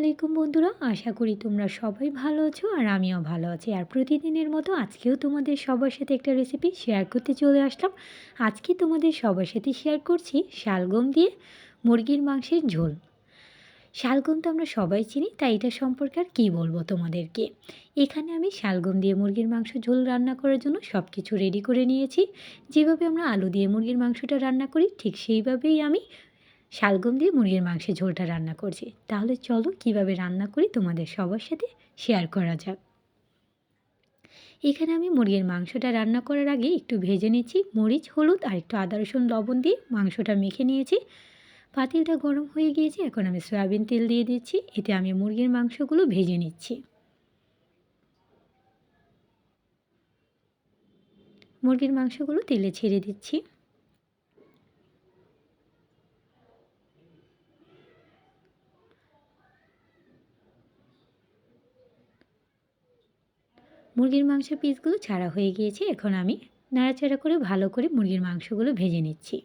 আলাইকুম বন্ধুরা, আশা করি তোমরা সবাই ভালো আছো আর আমিও ভালো আছি। আর প্রতিদিনের মতো আজকেও তোমাদের সবার সাথে একটা রেসিপি শেয়ার করতে চলে আসলাম। আজকে তোমাদের সবার সাথে শেয়ার করছি শালগম দিয়ে মুরগির মাংসের ঝোল। শালগম তো আমরা সবাই চিনি, তাই এটা সম্পর্কে আর কী বলব তোমাদেরকে? এখানে আমি শালগম দিয়ে মুরগির মাংস ঝোল রান্না করার জন্য সব কিছু রেডি করে নিয়েছি। যেভাবে আমরা আলু দিয়ে মুরগির মাংসটা রান্না করি, ঠিক সেইভাবেই আমি শালগম দিয়ে মুরগির মাংসের ঝোলটা রান্না করছি। তাহলে চলো কীভাবে রান্না করি তোমাদের সবার সাথে শেয়ার করা যাক। এখানে আমি মুরগির মাংসটা রান্না করার আগে একটু ভেজে নিচ্ছি। মরিচ, হলুদ আর একটু আদা, রসুন, লবণ দিয়ে মাংসটা মেখে নিয়েছি। পাতিলটা গরম হয়ে গিয়েছে, এখন আমি সয়াবিন তেল দিয়ে দিচ্ছি। এতে আমি মুরগির মাংসগুলো ভেজে নিচ্ছি। মুরগির মাংসগুলো তেলে ছেড়ে দিচ্ছি। মুরগির মাংসের পিসগুলো ছাড়া হয়ে গিয়েছে। এখন আমি নাড়াচাড়া করে ভালো করে মুরগির মাংসগুলো ভেজে নিচ্ছি।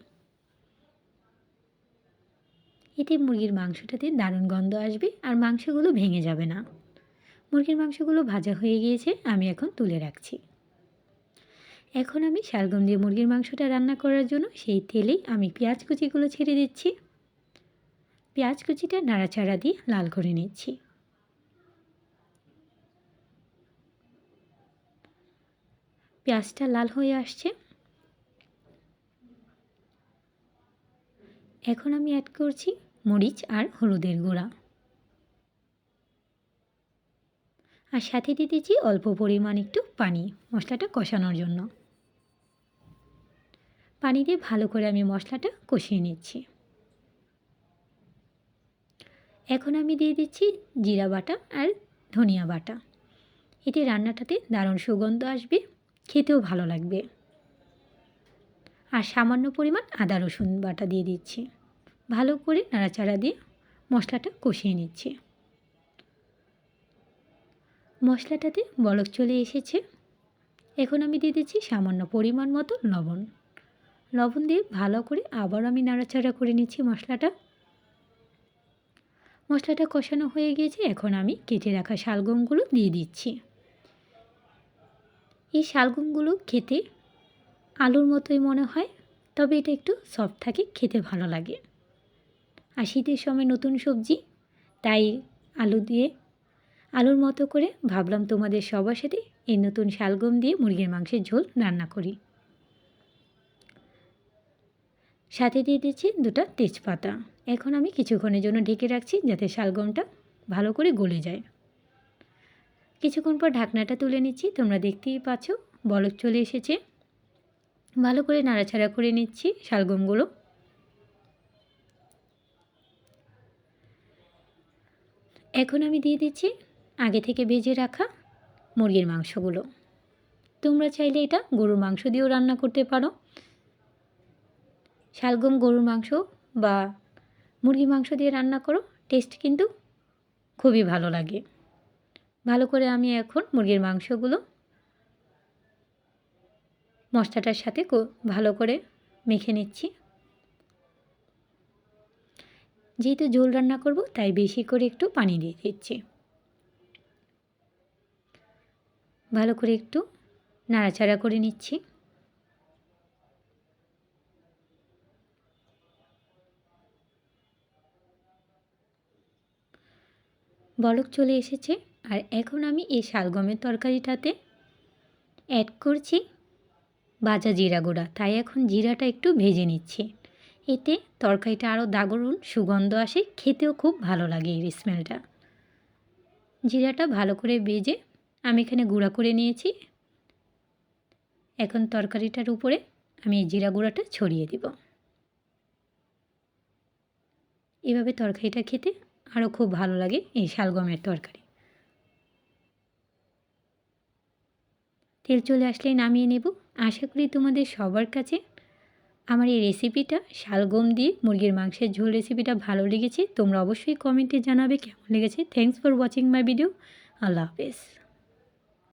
এতে মুরগির মাংসটাতে দারুণ গন্ধ আসবে আর মাংসগুলো ভেঙে যাবে না। মুরগির মাংসগুলো ভাজা হয়ে গিয়েছে, আমি এখন তুলে রাখছি। এখন আমি শালগম দিয়ে মুরগির মাংসটা রান্না করার জন্য সেই তেলেই আমি পেঁয়াজ কুচিগুলো ছেড়ে দিচ্ছি। পেঁয়াজ কুচিটা নাড়াচাড়া দিয়ে লাল করে নিচ্ছি। পেঁয়াজটা লাল হয়ে আসছে। এখন আমি অ্যাড করছি মরিচ আর হলুদের গুঁড়া। আর সাথে দিতেছি অল্প পরিমাণ একটু পানি, মশলাটা কষানোর জন্য। পানি দিয়ে ভালো করে আমি মশলাটা কষিয়ে নিচ্ছি। এখন আমি দিয়ে দিচ্ছি জিরা বাটা আর ধনিয়া বাটা। এতে রান্নাটাতে দারুণ সুগন্ধ আসবে। খেতেও ভালো লাগবে। আর সামান্য পরিমাণ আদা, রসুন বাটা দিয়ে দিচ্ছি। ভালো করে নাড়াচাড়া দিয়ে মশলাটা কষিয়ে নিচ্ছি। মশলাটাতে বলক চলে এসেছে। এখন আমি দিয়ে দিচ্ছি সামান্য পরিমাণ মতো লবণ। লবণ দিয়ে ভালো করে আবার আমি নাড়াচাড়া করে নিচ্ছি মশলাটা। মশলাটা কষানো হয়ে গিয়েছে, এখন আমি কেটে রাখা শালগমগুলো দিয়ে দিচ্ছি। এই শালগমগুলো খেতে আলুর মতোই মনে হয়, তবে এটা একটু সফট থাকে, খেতে ভালো লাগে। আর শীতের সময় নতুন সবজি, তাই আলু দিয়ে আলুর মতো করে ভাবলাম তোমাদের সবার সাথে এই নতুন শালগম দিয়ে মুরগির মাংসের ঝোল রান্না করি। সাথে দিয়ে দিচ্ছি দুটো তেজপাতা। এখন আমি কিছুক্ষণের জন্য ঢেকে রাখছি যাতে শালগমটা ভালো করে গলে যায়। কিছুক্ষণ পর ঢাকনাটা তুলে নিচ্ছি। তোমরা দেখতেই পাচ্ছ, বলক চলে এসেছে। ভালো করে নাড়াচাড়া করে নিচ্ছি শালগমগুলো। এখন আমি দিয়ে দিচ্ছি আগে থেকে ভেজে রাখা মুরগির মাংসগুলো। তোমরা চাইলে এটা গরুর মাংস দিয়েও রান্না করতে পারো। শালগম গরুর মাংস বা মুরগি মাংস দিয়ে রান্না করো, টেস্ট কিন্তু খুবই ভালো লাগে। ভালো করে আমি এখন মুরগির মাংসগুলো মশলাটার সাথে ভালো করে মেখে নিচ্ছি। যেহেতু ঝোল রান্না করব, তাই বেশি করে একটু পানি দিয়ে দিচ্ছি। ভালো করে একটু নাড়াচাড়া করে নিচ্ছি। বলক চলে এসেছে। আর এখন আমি এই শালগমের তরকারিটাতে অ্যাড করছি ভাজা জিরা গুঁড়া। তাই এখন জিরাটা একটু ভেজে নিচ্ছি। এতে তরকারিটা আরও দাগরুন সুগন্ধ আসে, খেতেও খুব ভালো লাগে এর স্মেলটা জিরাটা ভালো করে ভেজে আমি এখানে গুঁড়া করে নিয়েছি। এখন তরকারিটার উপরে আমি এই জিরা গুঁড়াটা ছড়িয়ে দিব। এভাবে তরকারিটা খেতে আরও খুব ভালো লাগে এই শালগমের তরকারি। তেল চলে আসলে নামিয়ে নেব। আশা করি তোমাদের সবার কাছে আমার এই রেসিপিটা শালগম দিয়ে মুরগির মাংসের ঝোল রেসিপিটা ভালো লেগেছে। তোমরা অবশ্যই কমেন্টে জানাবে কেমন লেগেছে। Thanks for watching my video আল্লাহ হাফেজ।